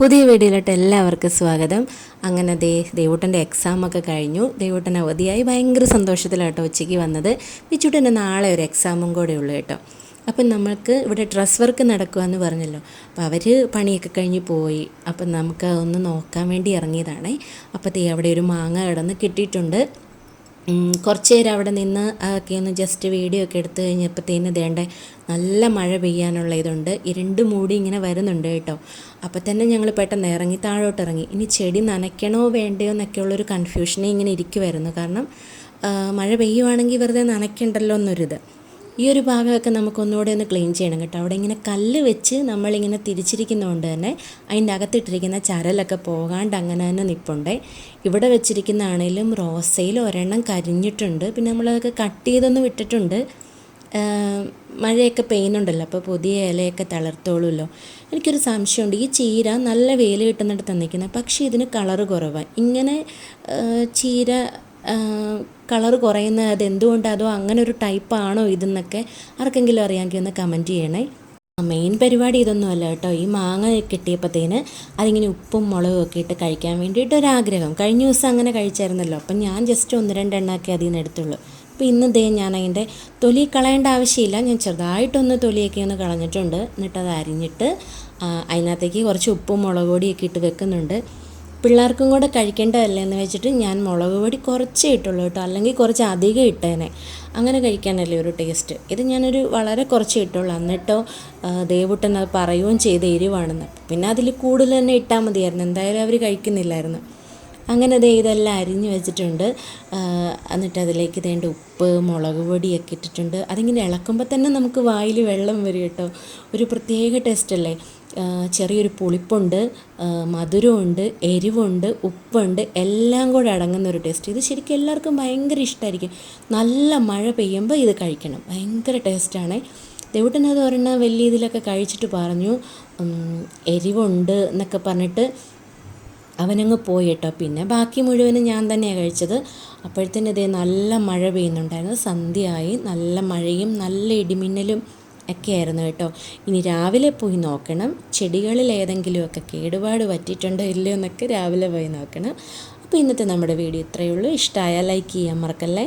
പുതിയ വീഡിയോയിലോട്ട് എല്ലാവർക്കും സ്വാഗതം. അങ്ങനെ ദേ ദേവൂട്ടന്റെ എക്സാമൊക്കെ കഴിഞ്ഞു. ദേവൂട്ടൻ അവധിയായി ഭയങ്കര സന്തോഷത്തിലാട്ടോ ഉച്ചയ്ക്ക് വന്നത്. വിച്ചുട്ടന്റെ നാളെ ഒരു എക്സാമും കൂടെ ഉള്ളു കേട്ടോ. അപ്പം നമ്മൾക്ക് ഇവിടെ ഡ്രസ് വർക്ക് നടക്കുമെന്ന് പറഞ്ഞല്ലോ. അപ്പോൾ അവർ പണിയൊക്കെ കഴിഞ്ഞ് പോയി. അപ്പം നമുക്ക് ഒന്ന് നോക്കാൻ വേണ്ടി ഇറങ്ങിയതാണേ. അപ്പോൾ അവിടെ ഒരു മാങ്ങ കിടന്ന് കിട്ടിയിട്ടുണ്ട്. കുറച്ച് നേരം അവിടെ നിന്ന് ഒക്കെ ഒന്ന് ജസ്റ്റ് വീഡിയോ ഒക്കെ എടുത്തു കഴിഞ്ഞപ്പോഴത്തേന് ദേണ്ട നല്ല മഴ പെയ്യാനുള്ള ഇതുണ്ട്. ഇരുണ്ട് മൂടി ഇങ്ങനെ വരുന്നുണ്ട് കേട്ടോ. അപ്പോൾ തന്നെ ഞങ്ങൾ പെട്ടെന്ന് ഇറങ്ങി താഴോട്ട് ഇറങ്ങി ഇനി ചെടി നനയ്ക്കണോ വേണ്ടയോ എന്നൊക്കെയുള്ളൊരു കൺഫ്യൂഷനെ ഇങ്ങനെ ഇരിക്കുമായിരുന്നു കാരണം മഴ പെയ്യുവാണെങ്കിൽ വെറുതെ നനയ്ക്കണ്ടല്ലോ എന്നൊരിത്. ഈ ഒരു ഭാഗമൊക്കെ നമുക്ക് ഒന്നുകൂടെ ഒന്ന് ക്ലീൻ ചെയ്യണം കേട്ടോ. അവിടെ ഇങ്ങനെ കല്ല് വെച്ച് നമ്മളിങ്ങനെ തിരിച്ചിരിക്കുന്നതുകൊണ്ട് തന്നെ അതിന്റെ അകത്തിട്ടിരിക്കുന്ന ചരലൊക്കെ പോകാണ്ട് അങ്ങനെ തന്നെ നിൽപ്പുണ്ട് ഇവിടെ വെച്ചിരിക്കുന്നതാണേലും റോസയിൽ ഒരെണ്ണം കരിഞ്ഞിട്ടുണ്ട്. പിന്നെ നമ്മളതൊക്കെ കട്ട് ചെയ്തൊന്ന് വിട്ടിട്ടുണ്ട്. മഴയൊക്കെ പെയ്യുന്നുണ്ടല്ലോ അപ്പോൾ പുതിയ ഇലയൊക്കെ തളർത്തോളുമല്ലോ. എനിക്കൊരു സംശയമുണ്ട്. ഈ ചീര നല്ല വെയിൽ കിട്ടുന്നിടത്ത് നിൽക്കുന്നത് പക്ഷേ ഇതിന് കളറ് കുറവാണ് ഇങ്ങനെ ചീര കളർ കുറയുന്നത് അത് എന്തുകൊണ്ടാണ് അതോ അങ്ങനെ ഒരു ടൈപ്പാണോ ഇതെന്നൊക്കെ ആർക്കെങ്കിലും അറിയാമെങ്കിൽ ഒന്ന് കമന്റ് ചെയ്യണേ. മെയിൻ പരിപാടി ഇതൊന്നും അല്ല കേട്ടോ. ഈ മാങ്ങ കിട്ടിയപ്പോഴത്തേന് അതിങ്ങനെ ഉപ്പും മുളകും ഒക്കെ ഇട്ട് കഴിക്കാൻ വേണ്ടിയിട്ട് ഒരാഗ്രഹം കഴിഞ്ഞ ദിവസം അങ്ങനെ കഴിച്ചായിരുന്നല്ലോ. അപ്പം ഞാൻ ജസ്റ്റ് ഒന്ന് രണ്ടെണ്ണമൊക്കെ അതിൽ നിന്ന് എടുത്തുള്ളൂ. അപ്പോൾ ഇന്ന് ദേ ഞാൻ അതിന്റെ തൊലി കളയേണ്ട ആവശ്യമില്ല. ഞാൻ ചെറുതായിട്ടൊന്ന് തൊലിയൊക്കെ ഒന്ന് കളഞ്ഞിട്ടുണ്ട്. എന്നിട്ട് അത് അരിഞ്ഞിട്ട് അതിനകത്തേക്ക് കുറച്ച് ഉപ്പും മുളക് പൊടിയൊക്കെ ഇട്ട് വെക്കുന്നുണ്ട്. പിള്ളേർക്കും കൂടെ കഴിക്കേണ്ടതല്ലേ എന്ന് വെച്ചിട്ട് ഞാൻ മുളക് പൊടി കുറച്ചേ ഇട്ടുള്ളൂ കേട്ടോ. അല്ലെങ്കിൽ കുറച്ച് അധികം ഇട്ടേനെ. അങ്ങനെ കഴിക്കാനല്ലേ ഒരു ടേസ്റ്റ് ഇത് ഞാനൊരു വളരെ കുറച്ചേ ഇട്ടുള്ളൂ. എന്നിട്ടോ ദേവുട്ടൻ അത് പറയുകയും ചെയ്ത് എരിവാണെന്ന്. പിന്നെ അതിൽ കൂടുതൽ തന്നെ ഇട്ടാൽ മതിയായിരുന്നു. എന്തായാലും അവർ കഴിക്കുന്നില്ലായിരുന്നു. അങ്ങനെ ദേ ഇതെല്ലാം അരിഞ്ഞ് വെച്ചിട്ടുണ്ട്. എന്നിട്ട് അതിലേക്ക് തേണ്ട ഉപ്പ് മുളക് പൊടിയൊക്കെ ഇട്ടിട്ടുണ്ട്. അതിങ്ങനെ ഇളക്കുമ്പോൾ തന്നെ നമുക്ക് വായിൽ വെള്ളം വരും കേട്ടോ. ഒരു പ്രത്യേക ടേസ്റ്റ് അല്ലേ? ആ, ചെറിയൊരു പുളിപ്പുണ്ട് മധുരമുണ്ട് എരിവുണ്ട് ഉപ്പുണ്ട് എല്ലാം കൂടെ അടങ്ങുന്ന ഒരു ടേസ്റ്റ് ഇത് ശരിക്കും എല്ലാവർക്കും ഭയങ്കര ഇഷ്ടമായിരിക്കും നല്ല മഴ പെയ്യുമ്പോൾ ഇത് കഴിക്കണം. ഭയങ്കര ടേസ്റ്റാണ് ദേവട്ടനത് ഒരെണ്ണം വലിയ ഇതിലൊക്കെ കഴിച്ചിട്ട് പറഞ്ഞു എരിവുണ്ട് എന്നൊക്കെ പറഞ്ഞിട്ട് അവനങ്ങ് പോയി കേട്ടോ പിന്നെ ബാക്കി മുഴുവനും ഞാൻ തന്നെയാണ് കഴിച്ചത്. അപ്പോഴത്തേനും ഇതേ നല്ല മഴ പെയ്യുന്നുണ്ടായിരുന്നു. സന്ധ്യയായി. നല്ല മഴയും നല്ല ഇടിമിന്നലും ഒക്കെ ആയിരുന്നു കേട്ടോ. ഇനി രാവിലെ പോയി നോക്കണം. ചെടികളിൽ ഏതെങ്കിലുമൊക്കെ കേടുപാട് പറ്റിയിട്ടുണ്ടോ ഇല്ലയോ എന്നൊക്കെ രാവിലെ പോയി നോക്കണം. അപ്പോൾ ഇന്നത്തെ നമ്മുടെ വീഡിയോ ഇത്രയേ ഉള്ളൂ. ഇഷ്ടമായാൽ ലൈക്ക് ചെയ്യാൻ മറക്കല്ലേ?